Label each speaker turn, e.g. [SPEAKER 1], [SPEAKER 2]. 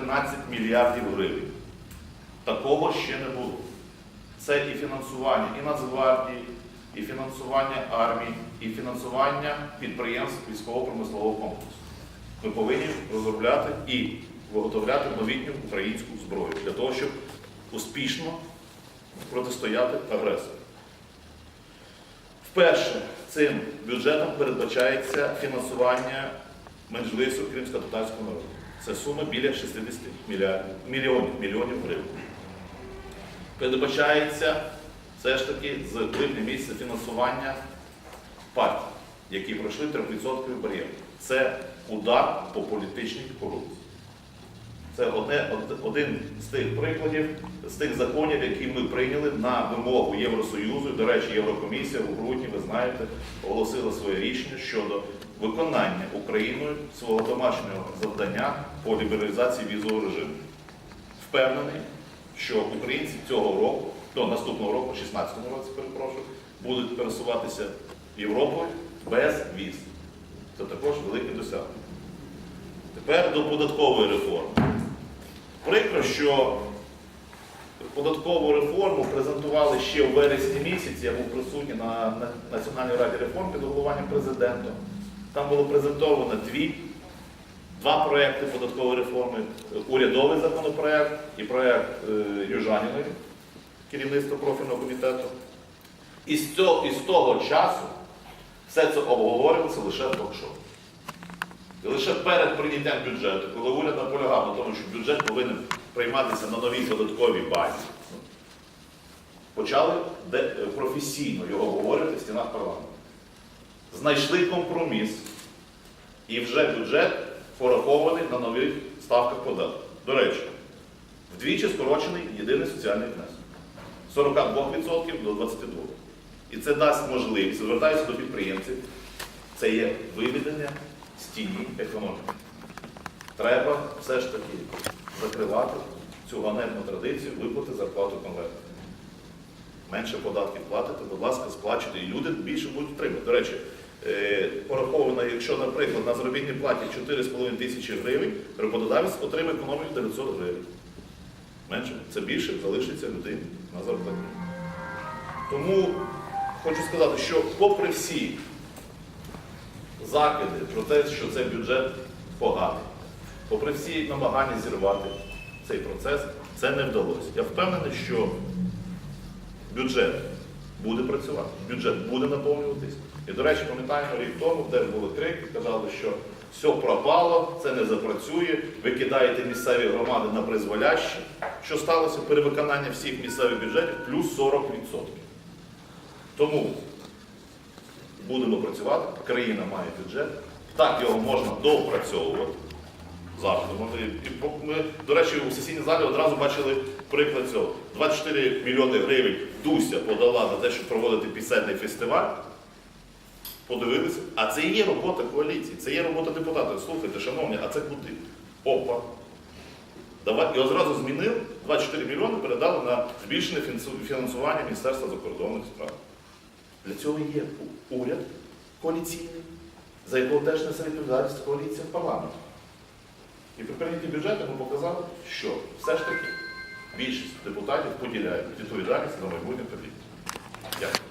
[SPEAKER 1] 13 мільярдів гривень. Такого ще не було. Це і фінансування і Нацгвардії, і фінансування армії, і фінансування підприємств військово-промислового комплексу. Ми повинні розробляти і виготовляти новітню українську зброю для того, щоб успішно протистояти агресору. Вперше цим бюджетом передбачається фінансування меджлису кримсько-татарського народу. Це сума біля 60 мільярдів, мільйонів, мільйонів гривень. Передбачається все ж таки з липня місяця фінансування партій, які пройшли 3% бар'єр. Це удар по політичній корупції. Це одне, один з тих прикладів, з тих законів, які ми прийняли на вимогу Євросоюзу. До речі, Єврокомісія у грудні, ви знаєте, оголосила своє рішення щодо виконання Україною свого домашнього завдання по лібералізації візового режиму. Впевнений, що українці цього року, до наступного року, 16-му році, перепрошую, будуть пересуватися Європою без віз. Це також велике досягнення. Тепер до податкової реформи. Прикро, що податкову реформу презентували ще у вересні місяці. Я був присутній на, на Національній раді реформ під головуванням президента. Там було презентовано дві, два проекти податкової реформи: урядовий законопроект і проект е, Южаніної, керівництва профільного комітету. І з, цього, і з того часу все це обговорювалося лише в ток-шоу. І лише перед прийняттям бюджету, коли уряд наполягав на тому, що бюджет повинен прийматися на новій податковій базі, почали е, професійно його говорити в стінах парламенту. Знайшли компроміс, і вже бюджет порахований на нових ставках податків. До речі, вдвічі скорочений єдиний соціальний внесок. 42% до 22%. І це дасть можливість, звертаюся до підприємців, це є виведення з економіки. Треба все ж таки закривати цю ганебну традицію виплати зарплату конверту. Менше податків платите, будь ласка, сплачуйте, і люди більше будуть отримати. До речі, е, пораховано, якщо, наприклад, на заробітній платі 4,5 тисячі гривень, роботодавець отримає економію 900 гривень. Менше. Це більше залишиться людині на зарплаті. Тому хочу сказати, що попри всі закиди про те, що цей бюджет поганий, попри всі намагання зірвати цей процес, це не вдалося. Я впевнений, що бюджет буде працювати, бюджет буде наповнюватись. І, до речі, пам'ятаємо рік тому, де були крики, казали, що все пропало, це не запрацює, ви кидаєте місцеві громади на призволяще. Що сталося? Перевиконання всіх місцевих бюджетів плюс 40%. Тому будемо працювати, країна має бюджет, так його можна доопрацьовувати. Завжди. І Ми, до речі, у сесійній залі одразу бачили приклад цього. 24 мільйони гривень Дуся подала на те, щоб проводити пісенний фестиваль. Подивилися, а це і є робота коаліції, це є робота депутатів. Слухайте, шановні, а це куди? Опа. Давай, і одразу змінив 24 мільйони передали на збільшене фінансування Міністерства закордонних справ. Для цього є уряд коаліційний, за якого теж несе відповідальність коаліція в парламенті. І при прийнятті бюджету ми показали, що все ж таки більшість депутатів поділяють відповідальність на майбутнє політики. Дякую.